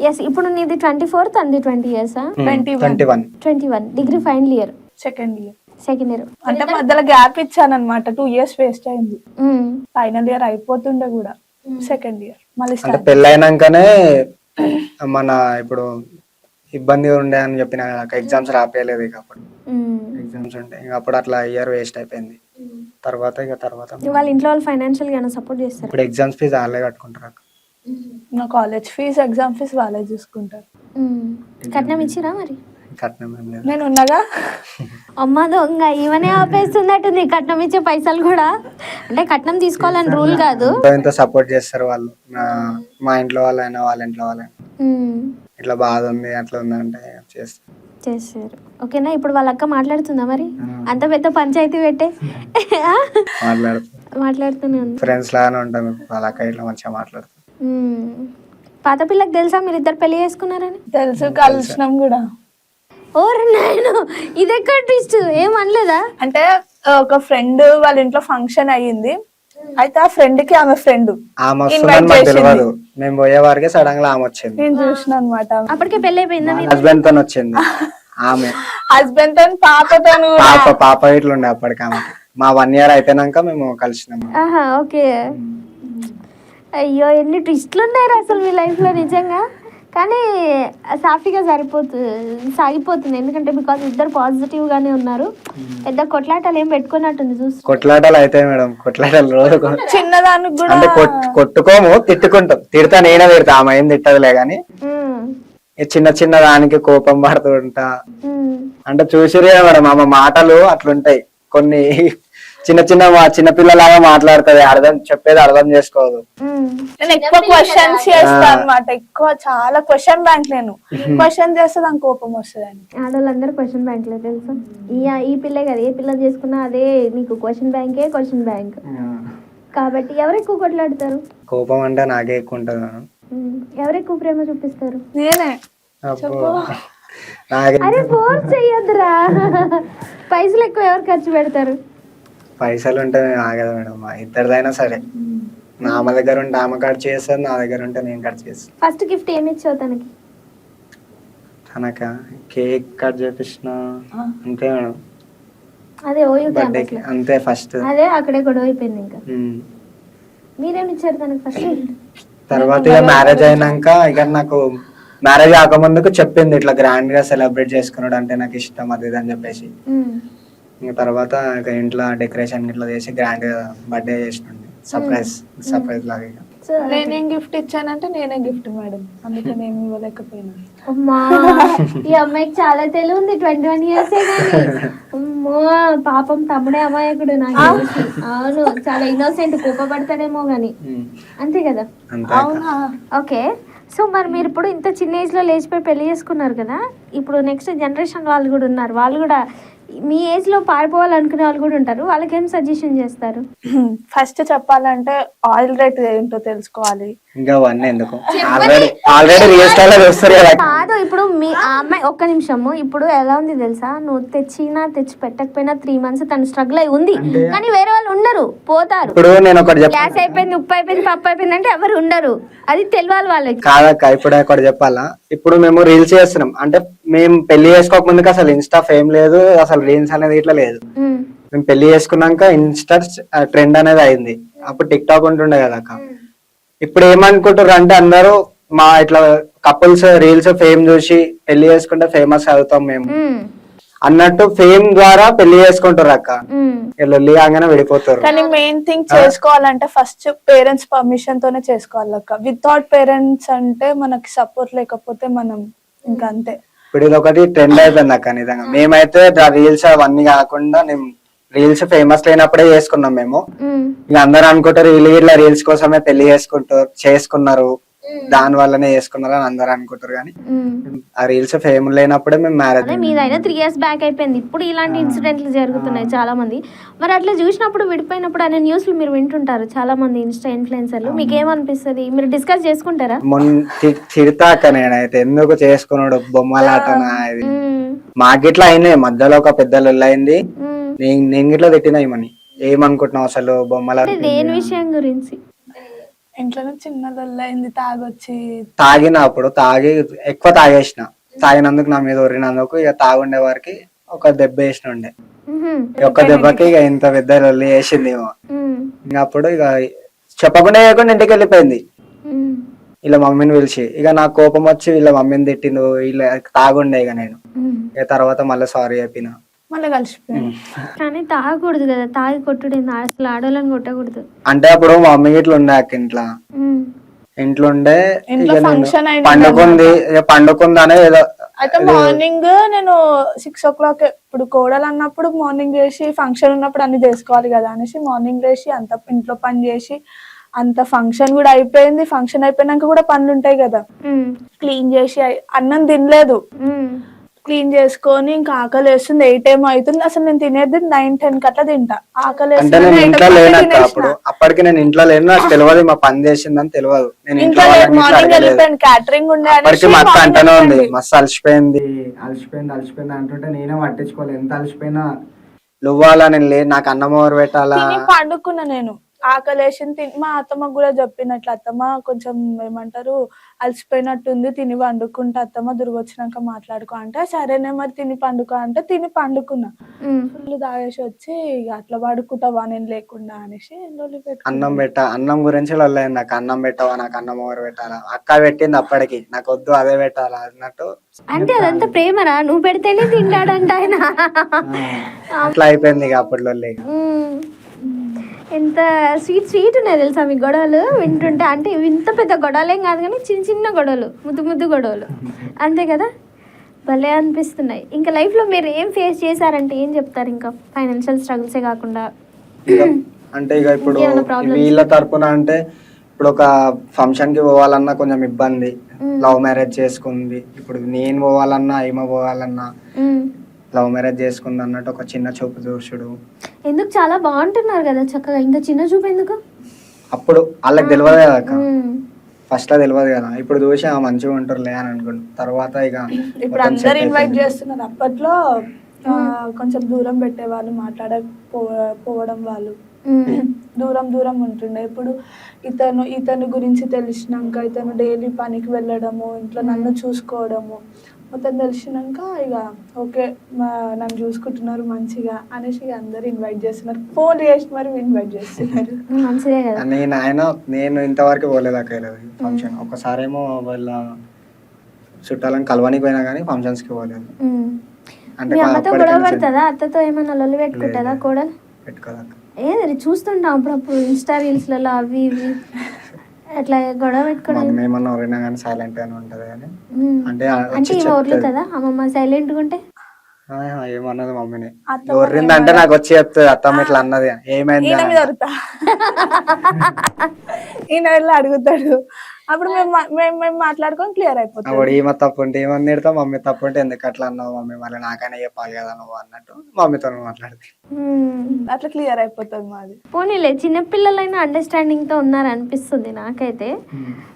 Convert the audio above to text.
Yes ఇప్పుడు నీది twenty fourth అంది twenty ఇయర్సా twenty twenty one twenty one degree final year second year second year అంటే మధ్యలో gap ఇచ్చాను అనమాట టూ ఇయర్స్ వేస్ట్ అయింది ఫైనల్ ఇయర్ అయిపోతుండే కూడా. సెకండ్ ఇయర్ మళ్ళీ అంటే స్టార్ట్ పెళ్ళైనాకనే మన ఇప్పుడు ఇబ్బంది ఉండే అని చెప్పిన ఎగ్జామ్స్ రాపేయలేదు ఇక అప్పుడు. ఎగ్జామ్స్ ఉంటే ఇక అప్పుడు అట్లా ఇయర్ వేస్ట్ అయిపోయింది. తర్వాత ఇక తర్వాత వాళ్ళ ఇంట్లో వాళ్ళు ఫైనాన్షియల్గా సపోర్ట్ చేస్తారు? ఇప్పుడు ఎగ్జామ్స్ ఫీజు వాళ్ళే కట్టుకుంటారు అక్క. నా కాలేజ్ ఫీజ్ ఎగ్జామ్ ఫీజ్ వాళ్ళే చూసుకుంటారు. కట్నం ఇచ్చిరా మరి? కట్నం ఏం లేదు. నేను ఉన్నగా అమ్మ దొంగ ఈవనే ఆపేస్తున్నట్టుంది కట్నం ఇచ్చే పైసలు కూడా. అంటే కట్నం తీసుకోవాలని రూల్ కాదు. ఎంతో ఎంతో సపోర్ట్ చేస్తారు వాళ్ళు. నా- మా ఇంట్లో వాళ్ళైనా వాళ్ళ ఇంట్లో వాళ్ళైనా. ఇట్లా బాధ ఉంది అట్లా ఉంది అంటే చేస్తారు. చేస్తారు. ఓకేనా ఇప్పుడు వాళ్ళ అక్క మాట్లాడుతుందా మరి? అంత పెద్ద పంచాయతీ పెట్టే. మాట్లాడుతారు మాట్లాడుతూనే ఉంది. ఫ్రెండ్స్ లాగానే ఉంటాం. వాళ్ళ అక్క ఇట్లా మంచిగా మాట్లాడుతారు మ్మ్. పాత పిల్లకి తెలుసా? మీరు ఇద్దరు పెళ్ళి చేసుకున్నారని? తెలుసు కలిసినాం కూడా. ఓర్ నేను ఇది ఎక్కడ ట్విస్ట్ ఏం అనలేదా? అంటే ఒక ఫ్రెండ్ వాళ్ళ ఇంట్లో ఫంక్షన్ అయ్యింది. అయితే ఆ ఫ్రెండ్కి ఆమె ఫ్రెండ్. తెలియదు మేము పోయే వారికి సడన్గా ఆమె వచ్చింది. నేను చూసిన అనమాట అప్పటికే పెళ్ళి అయిపోయిందా హస్బెండ్తో వచ్చింది. ఆమె. హస్బెండ్తో పాపతో పాప పాప ఇట్లా ఉండే అప్పటికి మా వన్ ఇయర్ అయిపోయినాక మేము కలిసినాము ఆహా ఓకే. అయ్యో ఎన్ని ట్విస్ట్లు ఉన్నాయి అసలు మీ లైఫ్లో నిజంగా. కానీ సాఫీగా సరిపోతుంది సాగిపోతుంది. ఎందుకంటే బికాస్ ఇద్దరు పాజిటివ్ గానే ఉన్నారు. పెద్ద కొట్లాటలు ఏం పెట్టుకున్నట్టుంది చూసి కొట్లాటలు అయితే మేడం కొట్లాటలు రోజు చిన్నదానికి కూడా అంటే కొట్టుకోము తిట్టుకుంటాం. తిడతా నేనే తిడతా ఆమె ఏం తిట్టదులే గాని. చిన్న చిన్న దానికి కోపం పడుతూ ఉంటా. ఉమ్, అంటే చూసిరే మేడం ఆమె మాటలు అట్లుంటాయి. కొన్ని చిన్న చిన్న మా- చిన్న పిల్లలాగా మాట్లాడుతుంది అర్థం చెప్పేది అర్థం చేసుకోదు. నేను ఎక్కువ క్వశ్చన్స్ చేస్తా అనమాట ఎక్కువ చాలా క్వశ్చన్ బ్యాంక్ నేను. క్వశ్చన్ చేస్తే దానికి కోపం వస్తుంది ఆడవాళ్ళందరూ క్వశ్చన్ బ్యాంక్లో తెలుసా? ఈ ఈ పిల్లే కదా ఏ పిల్ల చేసుకున్నా అదే నీకు క్వశ్చన్ బ్యాంకే క్వశ్చన్ బ్యాంక్ కాబట్టి ఎవరు ఎక్కువ కొట్లాడతారు? కోపం అంటే నాకే ఎక్కువ ఉంటుంది ఎవరు ఎక్కువ ప్రేమ చూపిస్తారు? నేనే. అరే ఫోర్స్ చెయ్యొద్దురా. పైసలు ఎక్కువ ఎవరు ఖర్చు పెడతారు? పైసలు ఉంటే ఆగదు మేడం. మా ఇద్దరిదైనా సరే. నా ఆమె దగ్గర ఉంటే ఆమె ఖర్చు చేస్తుంది నా దగ్గర ఉంటే నేను ఖర్చు చేస్తాను ఫస్ట్ గిఫ్ట్ ఏమి ఇచ్చావు తనకి? తనక? కేక్ కట్ చేపించిన అంతే మేడం. అదే ఓయూ బర్త్డేకి అంతే ఫస్ట్. అదే అక్కడే గొడవ అయిపోయింది ఇంకా. మీరేమి ఇచ్చారు తనకి ఫస్ట్? తర్వాత ఇక మ్యారేజ్ అయినాక ఇక నాకు మ్యారేజ్ కాకముందుకు చెప్పింది ఇట్లా గ్రాండ్గా సెలబ్రేట్ చేసుకున్నాడు అంటే నాకు ఇష్టం అది అని చెప్పేసి. ఇంకా తర్వాత ఇక ఇంట్లో డెకరేషన్ ఇట్లా చేసి గ్రాండ్ బర్త్డే చేసినండి సర్ప్రైజ్ సర్ప్రైజ్ లాగా నేనేం గిఫ్ట్ ఇచ్చానంటే నేనే గిఫ్ట్ మేడం. అందుకే నేను ఇవ్వలేకపోయినా. అమ్మా ఈ అమ్మాయికి చాలా తెలివి ఉంది ట్వంటీ వన్ ఇయర్స్ అమ్మో పాపం తమ్ముడే అమాయకుడు నాకు. అవును చాలా ఇన్నోసెంట్ కోపపడతాడేమో గాని. అంతే కదా. అవునా? ఓకే. సో మరి మీరు ఇప్పుడు ఇంత చిన్న ఏజ్లో లేచిపోయి పెళ్ళి చేసుకున్నారు కదా? ఇప్పుడు నెక్స్ట్ జనరేషన్ వాళ్ళు కూడా ఉన్నారు. వాళ్ళు కూడా మీ ఏజ్లో పారిపోవాలనుకునే వాళ్ళు కూడా ఉంటారు. వాళ్ళకి ఏం సజెషన్ చేస్తారు? ఫస్ట్ చెప్పాలంటే ఆయిల్ రేట్ ఏంటో తెలుసుకోవాలి. ఇంకా అవన్నీ ఎందుకు? ఆల్రెడీ ఆల్రెడీ రిజిస్టర్లో చూస్తారు కదా. కాదు ఇప్పుడు మీ ఆ అమ్మాయి ఒక్క నిమిషము. ఇప్పుడు ఎలా ఉంది తెలుసా? నువ్వు తెచ్చినా తెచ్చి పెట్టకపోయినా త్రీ మంత్స్ తను స్ట్రగుల్ అయి ఉంది. కానీ వేరే వాళ్ళు ఉండరు పోతారు. ఇప్పుడు నేను ఒకటి గ్యాస్ అయిపోయింది ఉప్పు అయిపోయింది పప్పు అయిపోయింది అంటే ఎవరు ఉండరు. అది తెలియాలి వాళ్ళకి. కాదక్క ఇప్పుడు ఒకటి చెప్పాలా? ఇప్పుడు మేము రీల్స్ చేస్తున్నాం. అంటే మేము పెళ్ళి చేసుకోక ముందుకు అసలు ఇన్స్టా ఫేమ్ లేదు అసలు రీల్స్ అనేది ఇట్లా లేదు. మేము పెళ్ళి చేసుకున్నాక ఇన్స్టా ట్రెండ్ అనేది అయింది. అప్పుడు టిక్ టాక్ ఉంటుండే కదా అక్క. ఇప్పుడు ఏమనుకుంటారు అంటే అందరూ మా ఇట్లా కపుల్స్ రీల్స్ ఫేమ్ చూసి పెళ్ళి చేసుకుంటే ఫేమస్ అవుతాం మేము. అన్నట్టు ఫేమ్ ద్వారా పెళ్ళి చేసుకుంటారు అక్క. లొల్లి కాగానే విడిపోతారు. కానీ మెయిన్ థింగ్ చేసుకోవాలంటే ఫస్ట్ పేరెంట్స్ పర్మిషన్ తోనే చేసుకోవాలి అక్క. వితౌట్ పేరెంట్స్ అంటే మనకి సపోర్ట్ లేకపోతే మనం ఇంకా అంతే. ఇప్పుడు ఇది ఒకటి ట్రెండ్ అయిపోయింది అక్క నిజంగా. మేమైతే రీల్స్ అవన్నీ కాకుండా రీల్స్ ఫేమస్ లేనప్పుడే చేసుకున్నాం మేము. ఇక అందరూ అనుకుంటారు వీళ్ళు ఇట్లా రీల్స్ కోసమే పెళ్ళి చేసుకుంటారు చేసుకున్నారు. దాని వల్లనే చేసుకున్నారు అని అందరూ అనుకుంటారు కానీ. ఆ రీల్స్ ఫేమ్ లేనప్పుడే మేము మ్యారేజ్ మీదైనా త్రీ ఇయర్స్ బ్యాక్ అయిపోయింది. ఇప్పుడు ఇలాంటి ఇన్సిడెంట్లు జరుగుతున్నాయి చాలా మంది మరి అట్లా చూసినప్పుడు విడిపోయినప్పుడు అనే న్యూస్లు మీరు వింటుంటారు చాలా మంది ఇన్స్టా ఇన్ఫ్లుయెన్సర్లు మీకు ఏమనిపిస్తుంది మీరు డిస్కస్ చేసుకుంటారా? మొన్న తిడతాక నేనైతే ఎందుకు చేసుకున్నాడు బొమ్మలాటనా ఇది. మాకిట్లా అయినాయి. మధ్యలో ఒక పెద్ద అయింది. నేను నేను గిట్లా తిట్టినా ఇమని ఏమనుకుంటున్నావు అసలు బొమ్మల దేని విషయం గురించి? ఇంట్లోనే చిన్న లొల్లైంది తాగొచ్చి. తాగిన అప్పుడు తాగి ఎక్కువ తాగేసిన. తాగినందుకు నా మీద ఒరినందుకు ఇక తాగుండే వారికి ఒక దెబ్బ వేసిన ఉండే ఒక్క దెబ్బకి ఇక ఇంత పెద్ద లొల్లి వేసింది ఏమో. ఇంకా అప్పుడు ఇక చెప్పకుండా చేయకుండా ఇంటికి వెళ్ళిపోయింది. వీళ్ళ మమ్మీని పిలిచి ఇక నాకు కోపం వచ్చి వీళ్ళ మమ్మీని తిట్టిండు వీళ్ళ తాగుండే ఇక నేను. ఇక తర్వాత మళ్ళీ సారీ చెప్పిన. మళ్ళీ కలిసిపోయాను కానీ తాగకూడదు కదా తాగి కొట్టుడు? అసలు ఆడోళ్ళని కొట్టకూడదు అంటే అప్పుడు మా మమ్మీ ఇట్లా ఉండే ఇంట్లో. ఇంట్లో ఉండే పండుకుంది ఇక పండుకుందనే ఏదో అయితే మార్నింగ్ నేను సిక్స్ ఓ క్లాక్ ఇప్పుడు కోడలు అన్నప్పుడు మార్నింగ్ చేసి ఫంక్షన్ ఉన్నప్పుడు అన్ని చేసుకోవాలి కదా అనేసి మార్నింగ్ చేసి అంత ఇంట్లో పని చేసి అంత ఫంక్షన్ కూడా అయిపోయింది ఫంక్షన్ అయిపోయినాక కూడా పనులు ఉంటాయి కదా. క్లీన్ చేసి అన్నం తినలేదు. క్లీన్ చేసుకొని ఇంకా ఆకలి వేస్తుంది ఎయిట్ ఏమో అవుతుంది? అసలు నేను తినేది నైన్ టెన్ కట్లా తింటా. ఆకలి అంటే వేస్తుంది నేను ఇంట్లో. అప్పుడు. అప్పటికి నేను ఇంట్లో లేను. నాకు తెలియదు మా పని చేసిందని తెలియదు నేను ఇంట్లో మార్నింగ్. వెళ్ళిపోయాను. క్యాటరింగ్ ఉండే అప్పటికి మా అక్క అంటనే ఉంది. మస్తు అలసిపోయింది. అలసిపోయింది అలసిపోయింది అంటుంటే నేనే పట్టించుకోలేదు ఎంత అలసిపోయినా లువ్వాలా నేను లే నాకు అన్నం ఎవరు పెట్టాలా? పండుకున్నా నేను. ఆకలేసింది తిని మా అత్తమ్మకు కూడా చెప్పినట్లు అత్తమ్మ కొంచెం ఏమంటారు అలసిపోయినట్టుంది తిని పండుకుంటా అత్తమ్మ దుర్గొచ్చినాక మాట్లాడుకో అంటే సరేనే మరి తిని పండుకో అంటే తిని పండుకున్నా. ఫుల్ తాగేసి వచ్చి ఇక అట్లా పడుకుంటావా నేను లేకుండా అనేసి. అన్నం పెట్ట అన్నం గురించి లొల్లైంది నాకు అన్నం పెట్టవా నాకు అన్నం ఎవరు పెట్టాలా అక్క పెట్టింది అప్పటికి నాకు వద్దు అదే పెట్టాలా అన్నట్టు అంటే అదంతా ప్రేమరా నువ్వు పెడితేనే తింటాడంట ఆయన అట్లా అయిపోయింది ఇక. మ్మ్. ఎంత స్వీట్ స్వీట్ ఉన్నాయి తెలుసా మీ గొడవలు? వింటుంటే అంటే ఇంత పెద్ద గొడవలేం కాదు కానీ చిన్న చిన్న గొడవలు ముద్దు ముద్దు గొడవలు. అంతే కదా? భలే అనిపిస్తున్నాయి. ఇంకా లైఫ్లో మీరు ఏం ఫేస్ చేశారంటే ఏం చెప్తారు ఇంకా? ఫైనాన్షియల్ స్ట్రగుల్సే కాకుండా. అంటే ఇక ఇప్పుడు? వీళ్ళ తరపున అంటే ఇప్పుడు ఒక ఫంక్షన్కి పోవాలన్నా కొంచెం ఇబ్బంది. లవ్ మ్యారేజ్ చేసుకుంది. ఇప్పుడు నేను పోవాలన్నా ఈమె పోవాలన్నా. లవ్ మ్యారేజ్ చేసుకుంది అన్నట్టు ఒక చిన్న చూపు చూసుడు. ఎందుకు చాలా బాగుంటున్నారు కదా చక్కగా? ఇంకా చిన్న చూపు ఎందుకు? అప్పుడు వాళ్ళకి తెలియదు కదా అక్క. ఫస్ట్లో తెలియదు కదా. ఇప్పుడు చూసి ఆ మంచిగా ఉంటారులే అని అనుకుంటు. తర్వాత ఇక ఇప్పుడు అందరు ఇన్వైట్. చేస్తున్నారు. అప్పట్లో కొంచెం దూరం పెట్టేవాళ్ళు మాట్లాడకపోవడం వాళ్ళు. దూరం దూరం ఉంటుండే. ఇప్పుడు ఇతను ఇతను గురించి తెలిసినాక ఇతను డైలీ పనికి వెళ్ళడము ఇంట్లో నన్ను చూసుకోవడము మొత్తం తెలిసినాక ఇక ఓకే మా నన్ను చూసుకుంటున్నారు మంచిగా అనేసి ఇక అందరు ఇన్వైట్ చేస్తున్నారు. ఫోన్ చేసి మరి ఇన్వైట్ చేస్తున్నారు. మంచిదే కదా. నేను ఆయన నేను ఇంతవరకు పోలేదు అక్క ఫంక్షన్ ఒకసారేమో వాళ్ళ చుట్టాలను కలవనికి పోయినా కానీ ఫంక్షన్స్కి పోలేదు. అంటే మీ అమ్మతో గొడవ. పడుతుందా? అత్తతో ఏమైనా లొల్లి పెట్టుకుంటుందా. కోడలు? పెట్టుకోదక్క. ఏది చూస్తుంటాం అప్పుడప్పుడు ఇన్స్టా రీల్స్లలో అవి ఇవి. అట్లా గొడవ పెట్టుకోవడం ఏమన్నా కానీ సైలెంట్ గానే ఉంటది కానీ. అంటే. ఒర్లుతుందా అమ్మమ్మ సైలెంట్గా ఉంటే ఆ, ఏమన్నది మమ్మీని? అత్తమ్మ ఒర్రిందంటే నాకు వచ్చి చెప్తుంది అత్తమ్మ ఇట్లా అన్నది. అని. ఏమైంది ఈయన వెళ్ళి అడుగుతాడు. అప్పుడు మేము మేము మేము మాట్లాడుకొని క్లియర్ అయిపోతాం అప్పుడు ఈమె తప్పు ఉంటే ఏమని తిడతా మమ్మీ తప్పు ఉంటే ఎందుకు అట్లా అన్నావు మమ్మీ? మళ్ళీ నాకైనా చెప్పాలి కదా నువ్వు అన్నట్టు మమ్మీతో మాట్లాడుతుంది మ్మ్. అట్లా క్లియర్ అయిపోతుంది మాది. పోనీలే చిన్నపిల్లలైనా అండర్స్టాండింగ్తో ఉన్నారు అనిపిస్తుంది నాకైతే.